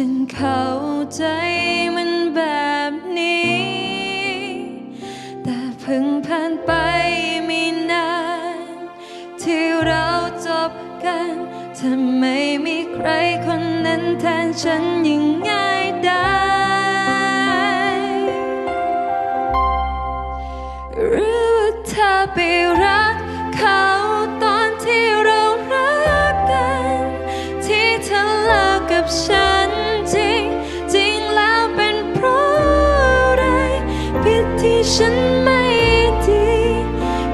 ฉันเข้าใจมันแบบนี้ แต่เพิ่งผ่านไปไม่นาน ที่เราจบกันถ้าไมมีใครคนนั้นแทนฉันยิ่งง่ายได้ หรือว่าเธอไปรักเขา ฉันไม่ดี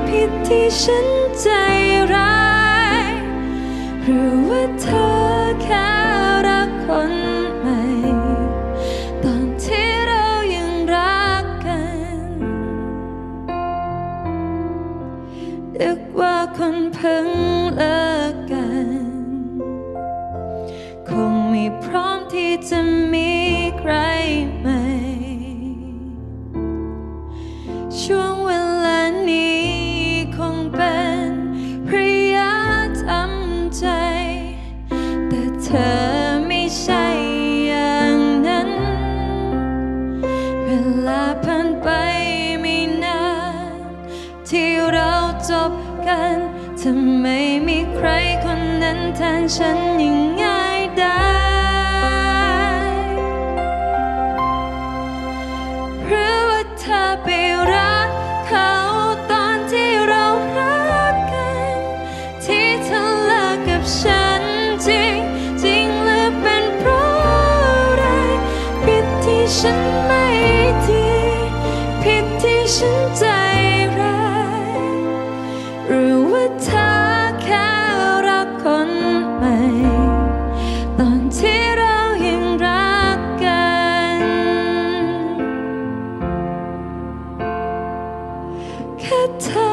ผิดที่ฉันใจร้ายหรือว่าเธอแค่รักคนใหม่ ตอนที่เรายังรักกันนึกว่าคนเพิ่งเลิกกัน คงไม่พร้อมที่จะมีใครใหม่ กันถ้าไม่มีใครคนนั้นแทนฉันยิ่งง่ายได้หรือว่าเธอไปรักเขาตอนที่เรารักกัน ที่เธอเลิกกับฉันจริงจริงหรือเป็นเพราะอะไรผิดที่ฉันไม่ดีผิดที่ฉันใจ เธอแค่รักคนใหม่ ตอนที่เรายังรักกัน แค่เธอ